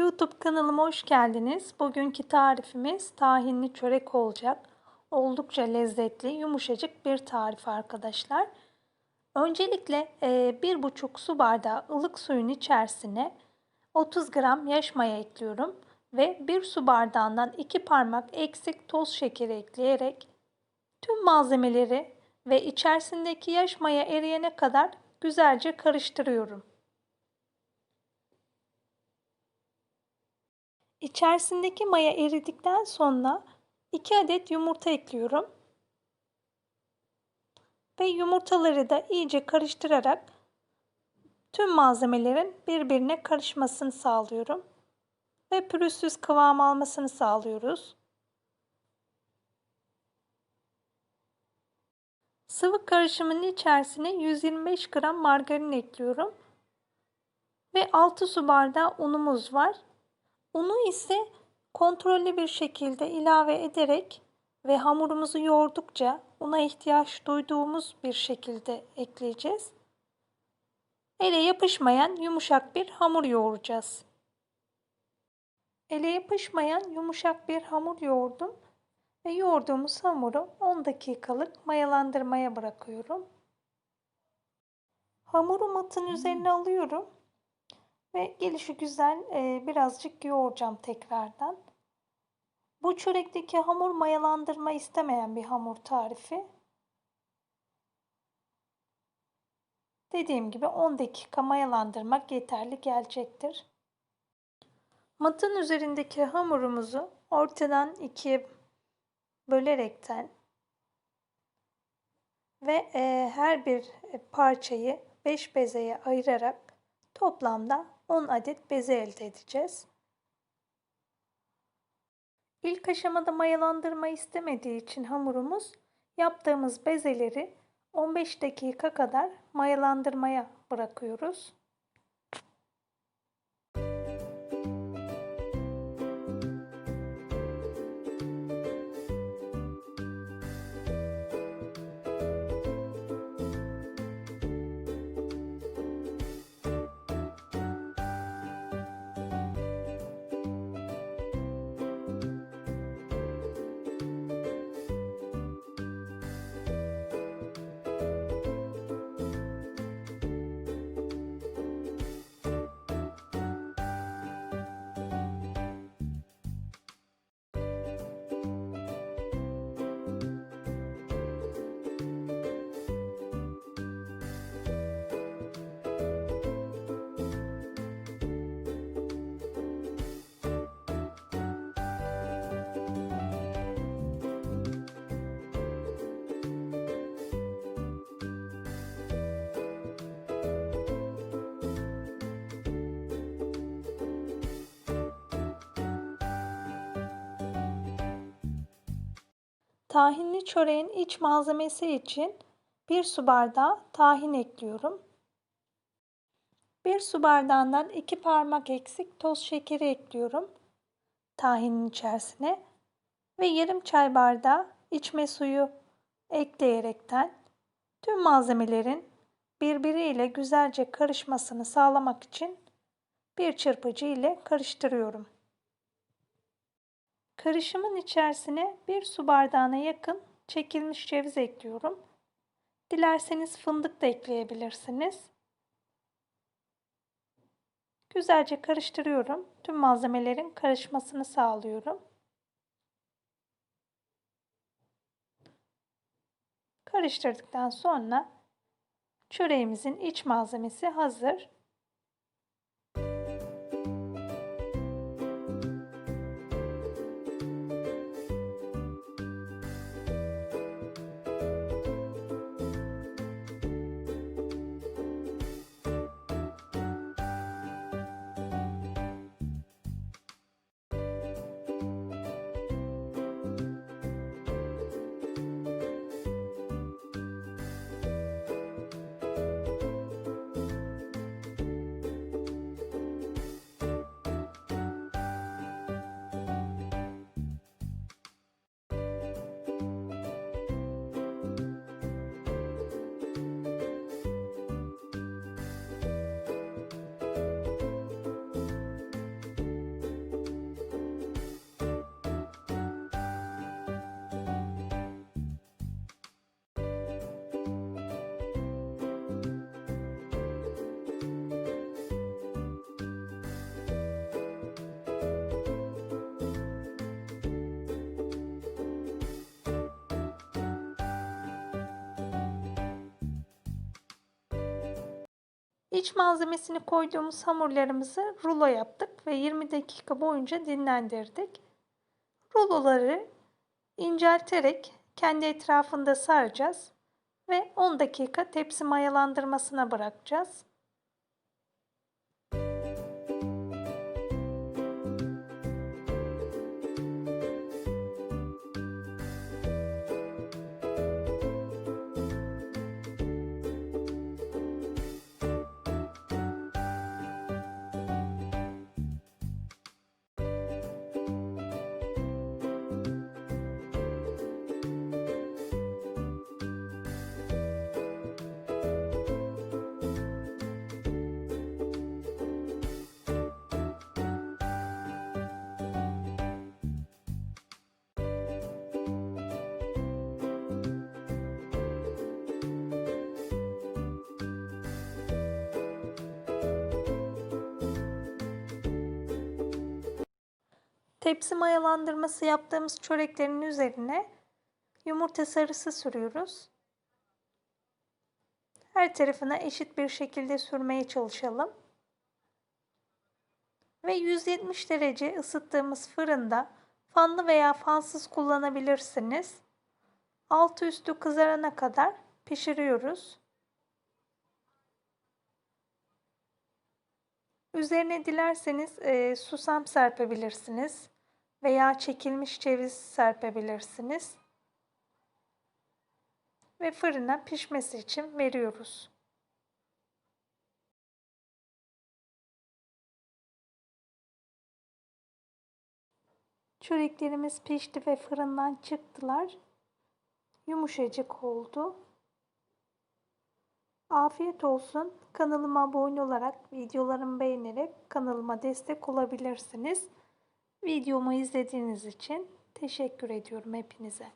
YouTube kanalıma hoş geldiniz. Bugünkü tarifimiz tahinli çörek olacak. Oldukça lezzetli, yumuşacık bir tarif arkadaşlar. Öncelikle e, bir buçuk su bardağı ılık suyun içerisine 30 gram yaş maya ekliyorum ve bir su bardağından iki parmak eksik toz şekeri ekleyerek tüm malzemeleri ve içerisindeki yaş maya eriyene kadar güzelce karıştırıyorum. İçerisindeki maya eridikten sonra 2 adet yumurta ekliyorum. Ve yumurtaları da iyice karıştırarak tüm malzemelerin birbirine karışmasını sağlıyorum. Ve pürüzsüz kıvam almasını sağlıyoruz. Sıvı karışımın içerisine 125 gram margarin ekliyorum. Ve 6 su bardağı unumuz var. Unu ise kontrollü bir şekilde ilave ederek ve hamurumuzu yoğurdukça una ihtiyaç duyduğumuz bir şekilde ekleyeceğiz. Ele yapışmayan yumuşak bir hamur yoğuracağız. Ele yapışmayan yumuşak bir hamur yoğurdum ve yoğurduğumuz hamuru 10 dakikalık mayalandırmaya bırakıyorum. Hamuru matın üzerine alıyorum ve gelişi güzel e, birazcık yoğuracağım tekrardan. Bu çörekteki hamur mayalandırma istemeyen bir hamur tarifi. Dediğim gibi 10 dakika mayalandırmak yeterli gelecektir. Matın üzerindeki hamurumuzu ortadan ikiye bölerekten ve e, her bir parçayı 5 bezeye ayırarak toplamda 10 adet beze elde edeceğiz. İlk aşamada mayalandırma istemediği için hamurumuz yaptığımız bezeleri 15 dakika kadar mayalandırmaya bırakıyoruz. Tahinli çöreğin iç malzemesi için 1 su bardağı tahin ekliyorum. 1 su bardağından 2 parmak eksik toz şekeri ekliyorum tahinin içerisine ve yarım çay bardağı içme suyu ekleyerekten tüm malzemelerin birbiriyle güzelce karışmasını sağlamak için bir çırpıcı ile karıştırıyorum. Karışımın içerisine bir su bardağına yakın çekilmiş ceviz ekliyorum. Dilerseniz fındık da ekleyebilirsiniz. Güzelce karıştırıyorum. Tüm malzemelerin karışmasını sağlıyorum. Karıştırdıktan sonra çöreğimizin iç malzemesi hazır. İç malzemesini koyduğumuz hamurlarımızı rulo yaptık ve 20 dakika boyunca dinlendirdik. Ruloları incelterek kendi etrafında saracağız ve 10 dakika tepsi mayalandırmasına bırakacağız. Tepsi mayalandırması yaptığımız çöreklerin üzerine yumurta sarısı sürüyoruz. Her tarafına eşit bir şekilde sürmeye çalışalım. Ve 170 derece ısıttığımız fırında fanlı veya fansız kullanabilirsiniz. Altı üstü kızarana kadar pişiriyoruz. Üzerine dilerseniz e, susam serpebilirsiniz veya çekilmiş ceviz serpebilirsiniz. Ve fırına pişmesi için veriyoruz. Çöreklerimiz pişti ve fırından çıktılar. Yumuşacık oldu. Afiyet olsun. Kanalıma abone olarak, videolarımı beğenerek kanalıma destek olabilirsiniz. Videomu izlediğiniz için teşekkür ediyorum hepinize.